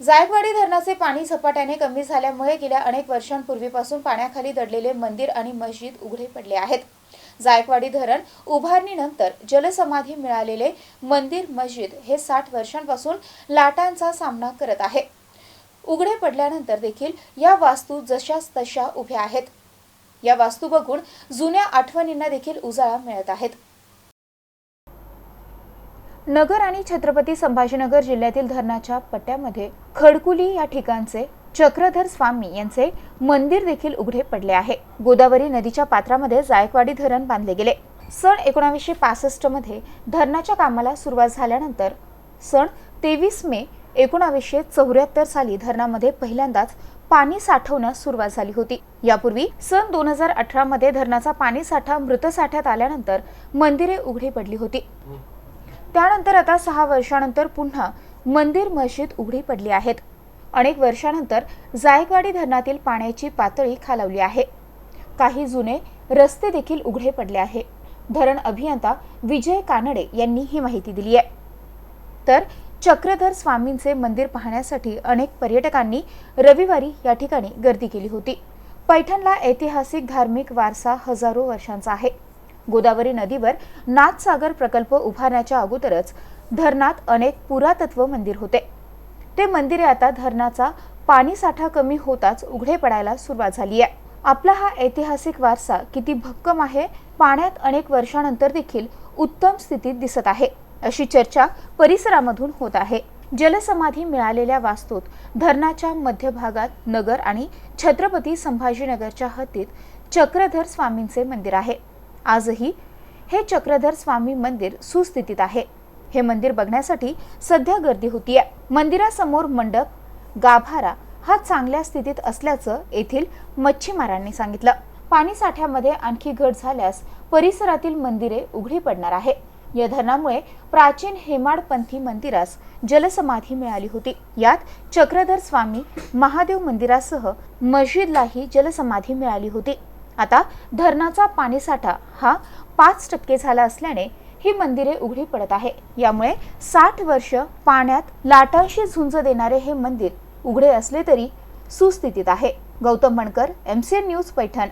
जायकवाडी धरणाचे पाणी झपाट्याने कमी झाल्यामुळे गेल्या अनेक वर्षांपूर्वीपासून पाण्याखाली दडलेले मंदिर आणि मस्जिद उघडे पडले आहेत. जायकवाडी धरण उभारणीनंतर जलसमाधी मिळालेले मंदिर मस्जिद हे साठ वर्षांपासून लाटांचा सामना करत आहे. उघडे पडल्यानंतर देखील या वास्तू जशाच तशा उभ्या आहेत. या वास्तू बघून जुन्या आठवणींना देखील उजाळा मिळत आहेत. नगर आणि छत्रपती संभाजीनगर जिल्ह्यातील धरणाच्या पट्ट्यामध्ये खडकुली या ठिकाणचे चक्रधर स्वामी यांचे मंदिर देखील उघडे पडले आहे. गोदावरी नदीच्या पात्रामध्ये जायकवाडी धरण बांधले गेले. सन एकोणावीसशे पासष्टमध्ये धरणाच्या कामाला सुरुवात झाल्यानंतर सन तेवीस मे एकोणावीसशे चौऱ्याहत्तर साली धरणामध्ये पहिल्यांदाच पाणी साठवण्यास सुरुवात झाली होती. यापूर्वी सन दोन हजार अठरा मध्ये धरणाचा पाणी साठा मृतसाठ्यात आल्यानंतर मंदिरे उघडी पडली होती. त्यानंतर आता सहा वर्षानंतर पुन्हा मंदिर मस्जिद उघडी पडली आहेत. अनेक वर्षानंतर जायकवाडी धरणातील पाण्याची पातळी खालावली आहे. काही जुने रस्ते देखील उघडे पडले आहे. धरण अभियंता विजय कानडे यांनी ही माहिती दिली आहे. तर चक्रधर स्वामींचे मंदिर पाहण्यासाठी अनेक पर्यटकांनी रविवारी या ठिकाणी गर्दी केली होती. पैठणला ऐतिहासिक धार्मिक वारसा हजारो वर्षांचा आहे. गोदावरी नदीवर नाथसागर प्रकल्प उभारण्याच्या अगोदरच धरणात अनेक पुरातत्व मंदिर होते. ते मंदिरे आता धरणाचा पाणीसाठा कमी होताच उघडे पडायला सुरुवात झाली आहे. आपला हा ऐतिहासिक वारसा किती भक्कम आहे पाण्यात अनेक वर्षानंतर देखील उत्तम स्थितीत दिसत आहे अशी चर्चा परिसरामधून होत आहे. जलसमाधी मिळालेल्या वास्तूत धरणाच्या मध्यभागात नगर आणि छत्रपती संभाजीनगरच्या हद्दीत चक्रधर स्वामींचे मंदिर आहे. आजही हे चक्रधर स्वामी मंदिर सुस्थितीत आहे. हे मंदिर बघण्यासाठी सध्या गर्दी होतीये. मंदिरासमोर मंडप गाभारा हा चांगल्या स्थितीत असल्याचं येथील मच्छीमारांनी सांगितलं. पाणी साठ्यामध्ये आणखी घट झाल्यास परिसरातील मंदिरे उघडी पडणार आहे. या धरणामुळे प्राचीन हेमाडपंथी मंदिरास जलसमाधी मिळाली होती. यात चक्रधर स्वामी महादेव मंदिरासह मस्जिदलाही जलसमाधी मिळाली होती. आता धरणाचा पाणीसाठा हा पाच टक्के झाला असल्याने ही मंदिरे उघडी पडत आहे. यामुळे साठ वर्ष पाण्यात लाटांशी झुंज देणारे हे मंदिर उघडे असले तरी सुस्थितीत आहे. Gautam Mankar MCN news Paithan.